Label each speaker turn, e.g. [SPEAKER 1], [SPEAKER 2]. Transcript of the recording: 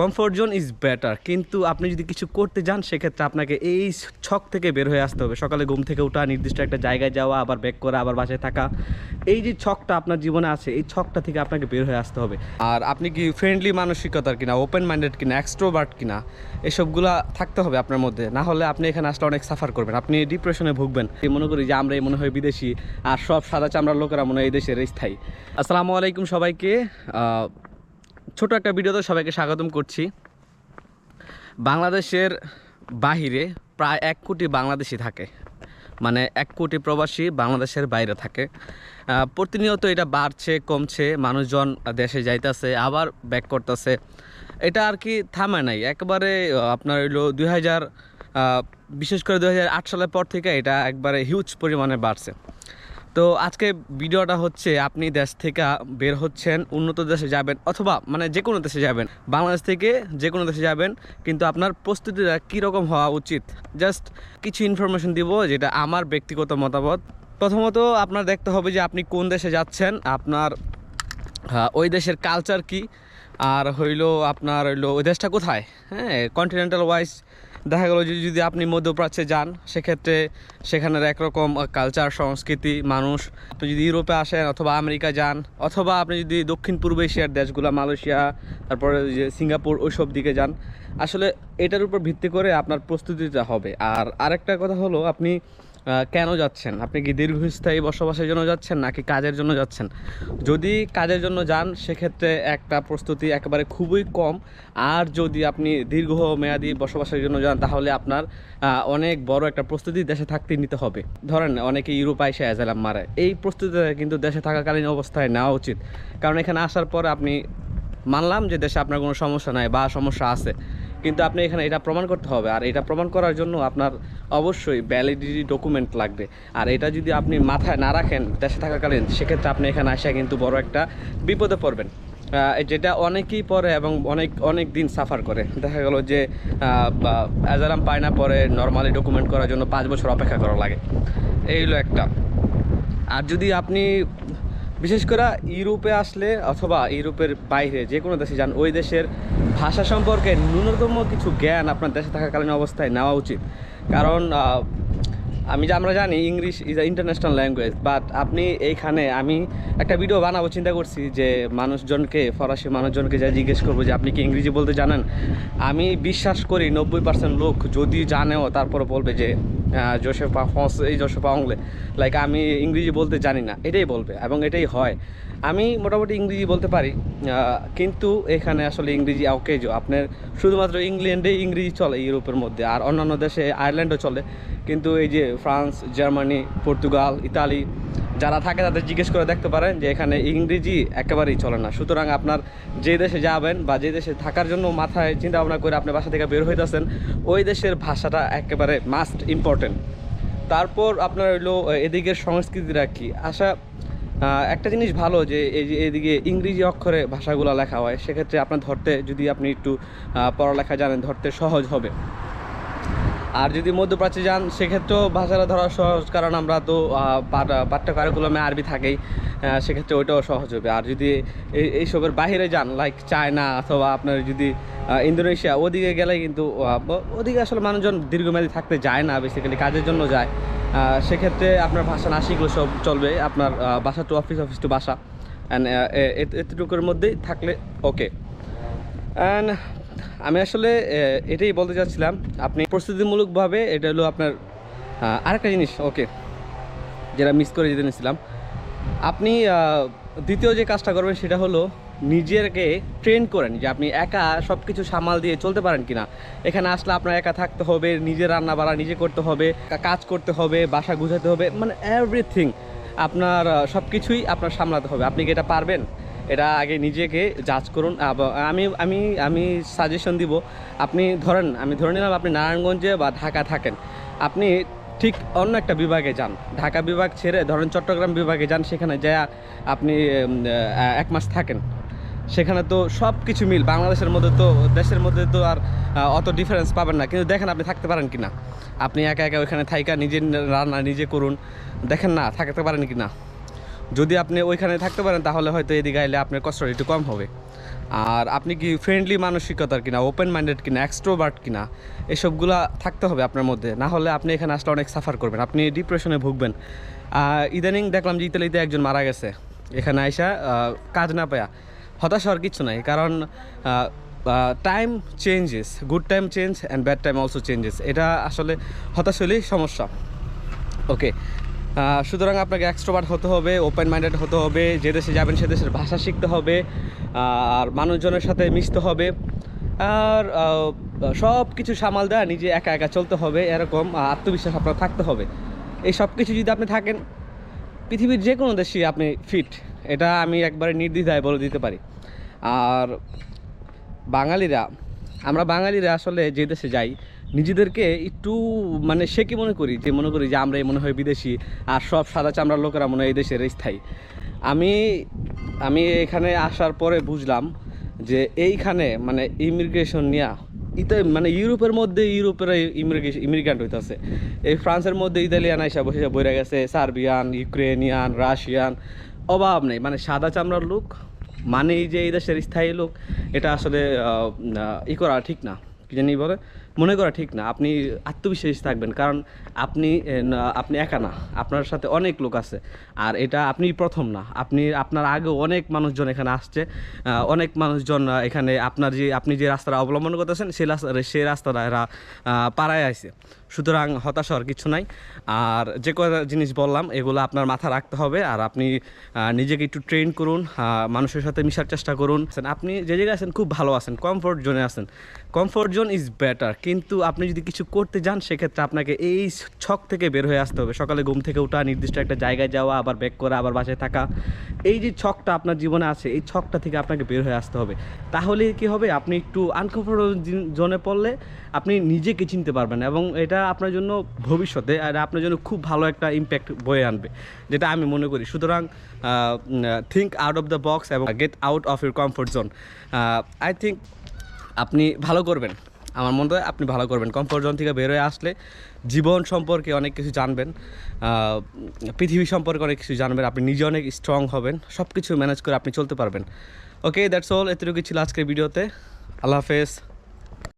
[SPEAKER 1] Comfort zone is better কিন্তু আপনি যদি কিছু করতে যান, সেক্ষেত্রে আপনাকে এই ছক থেকে বের হয়ে আসতে হবে। সকালে ঘুম থেকে ওঠা নির্দিষ্ট একটা জায়গায় যাওয়া, আবার ব্যাক করা, আবার বাসায় থাকা, এই যে ছকটা আপনার জীবনে আছে, এই ছকটা থেকে আপনাকে বের হয়ে আসতে হবে। আর আপনি কি ফ্রেন্ডলি মানসিকতার কিনা ওপেন মাইন্ডেড কিনা এক্সট্রোবার্ট কিনা, এসবগুলো থাকতে হবে আপনার মধ্যে। না হলে আপনি এখানে আসলে অনেক সাফার করবেন। আপনি ডিপ্রেশনে ভুগবেন। মনে করি যে আমরা এই মনে হয় বিদেশি, আর সব সাদা চামড়ার লোকেরা মনে হয় এই দেশের স্থায়ী। আসসালামু আলাইকুম সবাইকে। ছোট একটা ভিডিওতে সবাইকে স্বাগতম করছি। বাংলাদেশের বাহিরে প্রায় এক কোটি বাংলাদেশি থাকে। মানে এক কোটি প্রবাসী বাংলাদেশের বাইরে থাকে। প্রতিনিয়ত এটা বাড়ছে, কমছে, মানুষজন দেশে যাইতেছে, আবার ব্যাক করতেছে। এটা আর কি থামে নাই। একবারে আপনার হইল দুই বিশেষ করে দুই হাজার আট সালের পর থেকে এটা একবারে হিউজ পরিমাণে বাড়ছে। তো আজকে ভিডিওটা হচ্ছে আপনি দেশ থেকে বের হচ্ছেন, উন্নত দেশে যাবেন অথবা মানে যে কোনো দেশে যাবেন, বাংলাদেশ থেকে যে কোনো দেশে যাবেন, কিন্তু আপনার প্রস্তুতিটা কীরকম হওয়া উচিত? জাস্ট কিছু ইনফরমেশন দিব যেটা আমার ব্যক্তিগত মতামত। প্রথমত আপনার দেখতে হবে যে আপনি কোন দেশে যাচ্ছেন, আপনার ওই দেশের কালচার কি, আর হইল আপনার হইল ওই দেশটা কোথায়? হ্যাঁ কন্টিনেন্টাল ওয়াইজ দেখা গেলো যে যদি আপনি মধ্যপ্রাচ্যে যান, সেক্ষেত্রে সেখানের একরকম কালচার সংস্কৃতি, মানুষ। তো যদি ইউরোপে আসেন অথবা আমেরিকা যান, অথবা আপনি যদি দক্ষিণ পূর্ব এশিয়ার দেশগুলো, মালয়েশিয়া, তারপরে যে সিঙ্গাপুর, ওইসব দিকে যান, আসলে এটার উপর ভিত্তি করে আপনার প্রস্তুতিটা হবে। আর আরেকটা কথা হলো, আপনি কেন যাচ্ছেন? আপনি কি দীর্ঘস্থায়ী বসবাসের জন্য যাচ্ছেন নাকি কাজের জন্য যাচ্ছেন? যদি কাজের জন্য যান, সেক্ষেত্রে একটা প্রস্তুতি একেবারে খুবই কম। আর যদি আপনি দীর্ঘ মেয়াদি বসবাসের জন্য যান, তাহলে আপনার অনেক বড় একটা প্রস্তুতি দেশে থাকতে নিতে হবে। ধরেন, অনেকে ইউরোপ আইসে অ্যাজালাম মারে। এই প্রস্তুতিটা কিন্তু দেশে থাকাকালীন অবস্থায় নেওয়া উচিত। কারণ এখানে আসার পর আপনি মানলাম যে দেশে আপনার কোনো সমস্যা নাই বা সমস্যা আছে। কিন্তু আপনি এখানে এটা প্রমাণ করতে হবে। আর এটা প্রমাণ করার জন্য আপনার অবশ্যই ভ্যালিডিটি ডকুমেন্ট লাগবে। আর এটা যদি আপনি মাথায় না রাখেন দেশে থাকাকালীন, সেক্ষেত্রে আপনি এখানে আসা কিন্তু বড় একটা বিপদে পড়বেন। যেটা অনেকেই পরে এবং অনেক অনেক দিন সাফার করে। দেখা গেল যে অ্যাজারাম পায় না পরে নর্মালি ডকুমেন্ট করার জন্য পাঁচ বছর অপেক্ষা করা লাগে। এই হলো একটা। আর যদি আপনি বিশেষ করে ইউরোপে আসলে অথবা ইউরোপের বাইরে যে কোনো দেশে যান, ওই দেশের ভাষা সম্পর্কে ন্যূনতম কিছু জ্ঞান আপনার দেশে থাকাকালীন অবস্থায় নেওয়া উচিত। কারণ আমি যে, আমরা জানি English is a international language but আপনি এইখানে, আমি একটা ভিডিও বানাবো, চিন্তা করছি যে মানুষজনকে, ফরাসি মানুষজনকে যা জিজ্ঞেস করব যে আপনি কি ইংরেজি বলতে জানেন? আমি বিশ্বাস করি নব্বই পার্সেন্ট লোক যদি জানেও তারপরে বলবে যে জোসেফা ফস এই জোসেফা অংলে। লাইক আমি ইংরেজি বলতে জানি না। এটাই বলবে, এবং এটাই হয়। আমি মোটামুটি ইংরেজি বলতে পারি। কিন্তু এখানে আসলে ইংরেজি অকেজ আপনার শুধুমাত্র ইংল্যান্ডে ইংরেজি চলে ইউরোপের মধ্যে, আর অন্যান্য দেশে, আয়ারল্যান্ডও চলে। কিন্তু এই যে ফ্রান্স, জার্মানি, পর্তুগাল, ইতালি যারা থাকে তাদের জিজ্ঞেস করে দেখতে পারেন যে এখানে ইংরেজি একেবারেই চলে না। সুতরাং আপনার যে দেশে যাবেন বা যে দেশে থাকার জন্য মাথায় চিন্তা ভাবনা করে আপনি বাসা থেকে বের হইতেছেন, ওই দেশের ভাষাটা একেবারে মাস্ট ইম্পর্টেন্ট তারপর আপনার হইল এদিকের সংস্কৃতিটা কি? আশা একটা জিনিস ভালো যে এই যে এদিকে ইংরেজি অক্ষরে ভাষাগুলো লেখা হয়, সেক্ষেত্রে আপনার ধরতে যদি আপনি একটু পড়ালেখা জানেন, ধরতে সহজ হবে। আর যদি মধ্যপ্রাচ্যে যান, সেক্ষেত্রেও ভাষাটা ধরা সহজ, কারণ আমরা তো পাঠ্য কারিকুলামে আরবি থাকেই সেক্ষেত্রে ওইটাও সহজ হবে। আর যদি এই, এইসবের বাইরে যান লাইক চায়না অথবা আপনার যদি ইন্দোনেশিয়া ওদিকে গেলে কিন্তু ওদিকে আসলে মানুষজন দীর্ঘমেয়াদী থাকতে যায় না বেসিক্যালি কাজের জন্য যায়। সেক্ষেত্রে আপনার ভাষা না শিখলে সব চলবে, আপনার বাসা টু অফিস অফিস টু বাসা। অ্যান্ড এতটুকুর মধ্যেই থাকলে ওকে অ্যান্ড আমি আসলে এটাই বলতে চাচ্ছিলাম, আপনি প্রস্তুতিমূলকভাবে এটা হলো আপনার আরেকটা জিনিস, ওকে, যেটা মিস করে যেতে নিয়েছিলাম। আপনি দ্বিতীয় যে কাজটা করবেন সেটা হলো নিজেকে ট্রেন করেন যে আপনি একা সব কিছু সামাল দিয়ে চলতে পারেন কিনা। এখানে আসলে আপনার একা থাকতে হবে নিজে রান্না বাড়া নিজে করতে হবে কাজ করতে হবে, বাসা গুছাতে হবে মানে এভরিথিং আপনার সব কিছুই আপনার সামলাতে হবে। আপনি কি এটা পারবেন? এটা আগে নিজেকে জাজ করুন। আমি আমি আমি সাজেশন দিব। আপনি ধরেন, আমি ধরে নিলাম আপনি নারায়ণগঞ্জে বা ঢাকা থাকেন। আপনি ঠিক অন্য একটা বিভাগে যান। ঢাকা বিভাগ ছেড়ে ধরেন চট্টগ্রাম বিভাগে যান, সেখানে যা আপনি এক মাস থাকেন। সেখানে তো সব কিছু মিল। বাংলাদেশের মধ্যে তো, দেশের মধ্যে তো আর অত ডিফারেন্স পাবেন না। কিন্তু দেখেন আপনি থাকতে পারেন কি না আপনি একা একা ওইখানে থাইকা, নিজে রান্না নিজে করুন। দেখেন না, থাকতে পারেন কি না যদি আপনি ওইখানে থাকতে পারেন, তাহলে হয়তো এদিকে আইলে আপনার কষ্টটা একটু কম হবে। আর আপনি কি ফ্রেন্ডলি মানসিকতার কিনা ওপেন মাইন্ডেড কিনা এক্সট্রোভার্ট কিনা, এসবগুলা থাকতে হবে আপনার মধ্যে। না হলে আপনি এখানে আসলে অনেক সাফার করবেন, আপনি ডিপ্রেশনে ভুগবেন। ইদানিং দেখলাম যে ইতালিতে একজন মারা গেছে। এখানে আইসা কাজ না পায়া। হতাশ হওয়ার কিছু নাই, কারণ time changes good time change and bad time also changes এটা আসলে হতাশ হলেই সমস্যা। ওকে সুতরাং আপনাকে এক্সট্রোভার্ট হতে হবে ওপেন মাইন্ডেড হতে হবে, যে দেশে যাবেন সে দেশের ভাষা শিখতে হবে আর মানুষজনের সাথে মিশতে হবে, আর সব কিছু সামাল দেওয়া নিজে একা একা চলতে হবে, এরকম আত্মবিশ্বাস আপনার থাকতে হবে। এই সব কিছু যদি আপনি থাকেন, পৃথিবীর যে কোনো দেশে আপনি ফিট এটা আমি একবারে নির্দ্বিধায় বলে দিতে পারি। আর বাঙালিরা, আমরা বাঙালিরা আসলে যে দেশে যাই নিজেদেরকে একটু মানে সে কি মনে করি? যে মনে করি যে আমরা মনে হয় বিদেশি, আর সব সাদা চামড়ার লোকেরা মনে হয় এই দেশের স্থায়ী। আমি আমি এখানে আসার পরে বুঝলাম যে এইখানে মানে ইমিগ্রেশন নিয়ে, ইতে মানে ইউরোপের মধ্যে ইউরোপের ইমিগ্রেশন ইমিগ্রান্ট হইতেছে। এই ফ্রান্সের মধ্যে ইতালিয়ান আইসা বসে বইরা গেছে, সার্বিয়ান, ইউক্রেনিয়ান, রাশিয়ান, অভাব নেই। মানে সাদা চামড়ার লোক মানে এই যে এই দেশের স্থায়ী লোক, এটা আসলে ই করা ঠিক না। কি জানি বলে? মনে করা ঠিক না, আপনি আত্মবিশ্বাসী থাকবেন, কারণ আপনি আপনি একা না, আপনার সাথে অনেক লোক আছে, আর এটা আপনি প্রথম না, আপনি, আপনার আগেও অনেক মানুষজন এখানে আসছে অনেক মানুষজন এখানে আপনার যে, আপনি যে রাস্তাটা অবলম্বন করতেছেন সেই রাস্তা সেই রাস্তাটা এরা পাড়ায় আসে সুতরাং হতাশ হওয়ার কিছু নাই, আর যে কয়টা জিনিস বললাম, এগুলো আপনার মাথা রাখতে হবে, আর আপনি নিজেকে একটু ট্রেন করুন মানুষের সাথে মিশার চেষ্টা করুন। আপনি যে জায়গায় আছেন, খুব ভালো আছেন কমফোর্ট জোনে আছেন। কমফোর্ট জোন ইজ বেটার কিন্তু আপনি যদি কিছু করতে যান, সেক্ষেত্রে আপনাকে এই ছক থেকে বের হয়ে আসতে হবে। সকালে ঘুম থেকে ওঠা নির্দিষ্ট একটা জায়গায় যাওয়া, আবার ব্যাক করা, আবার বাসায় থাকা। এই যে ছকটা আপনার জীবনে আছে, এই ছকটা থেকে আপনাকে বের হয়ে আসতে হবে। তাহলে কি হবে? আপনি একটু আনকমফোর্টেবল জোনে পড়লে আপনি নিজেকে চিনতে পারবেন এবং এটা আপনার জন্য ভবিষ্যতে, আর আপনার জন্য খুব ভালো একটা ইম্প্যাক্ট বয়ে আনবে। যেটা আমি মনে করি। সুতরাং think out of the box এবং get out of your comfort zone I think আপনি ভালো করবেন। আমার মনে হয় আপনি ভালো করবেন। কমফোর্ট জোন থেকে বেরোয় আসলে জীবন সম্পর্কে অনেক কিছু জানবেন। পৃথিবী সম্পর্কে অনেক কিছু জানবেন। আপনি নিজে অনেক স্ট্রং হবেন। সব কিছু ম্যানেজ করে আপনি চলতে পারবেন। ওকে দ্যাটস অল এতটুকু ছিল আজকের ভিডিওতে। আল্লাহ হাফেজ।